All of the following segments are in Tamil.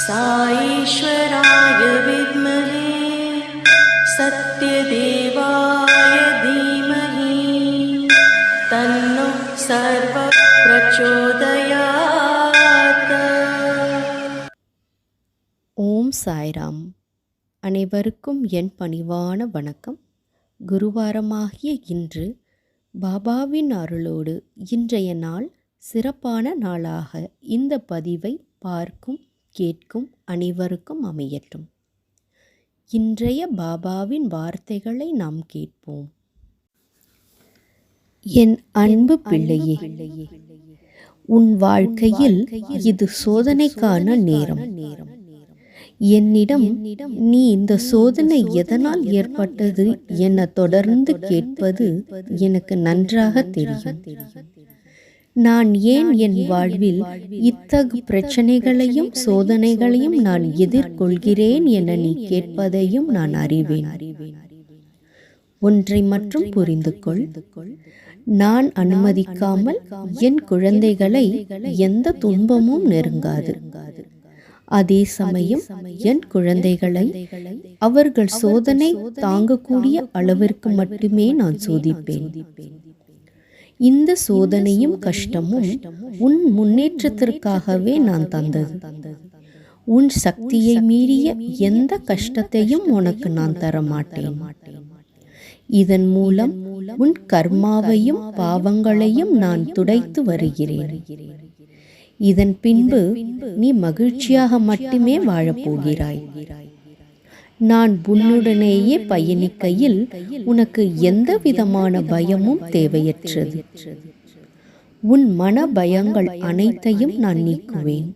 साईश्वराय विद्महे सत्यदेवाय धीमहि तन्नो सर्व प्रचोदयात् ஓம் சாய்ராம் அனைவருக்கும் என் பணிவான வணக்கம் குருவாரமாகிய இன்று பாபாவின் அருளோடு இன்றைய நாள் சிறப்பான நாளாக இந்த பதிவை பார்க்கும் கேட்கும் அனைவருக்கும் அமையட்டும். இன்றைய பாபாவின் வார்த்தைகளை நாம் கேட்போம். என் அன்பு பிள்ளையே உன் வாழ்க்கையில் இது சோதனைக்கான நேரம். என்னிடம் நீ இந்த சோதனை எதனால் ஏற்பட்டது என தொடர்ந்து கேட்பது எனக்கு நன்றாக தெரியும். நான் ஏன் என் வாழ்வில் இத்தகு பிரச்சனைகளையும் சோதனைகளையும் நான் எதிர்கொள்கிறேன் என நீ கேட்பதையும் நான் அறிவேன். ஒன்றை மட்டும் புரிந்து கொள் நான் அனுமதிக்காமல் என் குழந்தைகளை எந்த துன்பமும் நெருங்காது. அதே சமயம் என் குழந்தைகளை அவர்கள் சோதனை தாங்கக்கூடிய அளவிற்கு மட்டுமே நான் சோதிப்பேன். இந்த சோதனையும் கஷ்டமும் உன் முன்னேற்றத்திற்காகவே நான் தந்தது. உன் சக்தியை மீறிய எந்த கஷ்டத்தையும் உனக்கு நான் தர மாட்டேன் இதன் மூலம் உன் கர்மாவையும் பாவங்களையும் நான் துடைத்து வருகிறேன். இதன் பின்பு நீ மகிழ்ச்சியாக மட்டுமே வாழப்போகிறாய் நான் உன்னுடனேயே பயணிக்கையில் உனக்கு எந்த விதமான பயமும் தேவையற்றது. உன் மன பயங்கள் அனைத்தையும் நான் நீக்குவேன்.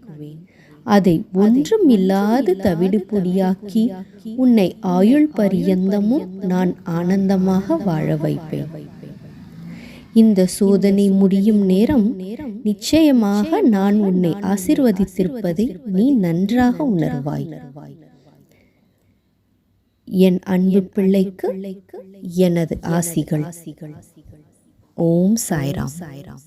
அதை ஒன்றும் இல்லாது தவிடு பொடியாக்கி உன்னை ஆயுள் பரியந்தமும் நான் ஆனந்தமாக வாழ வைப்பேன். இந்த சோதனை முடியும் நேரம் நிச்சயமாக நான் உன்னை ஆசிர்வதித்திருப்பதை நீ நன்றாக உணர்வாய். என் அன்பு பிள்ளைக்கு எனது ஆசிகள். ஓம் சாய்ராம். சாய்ராம்.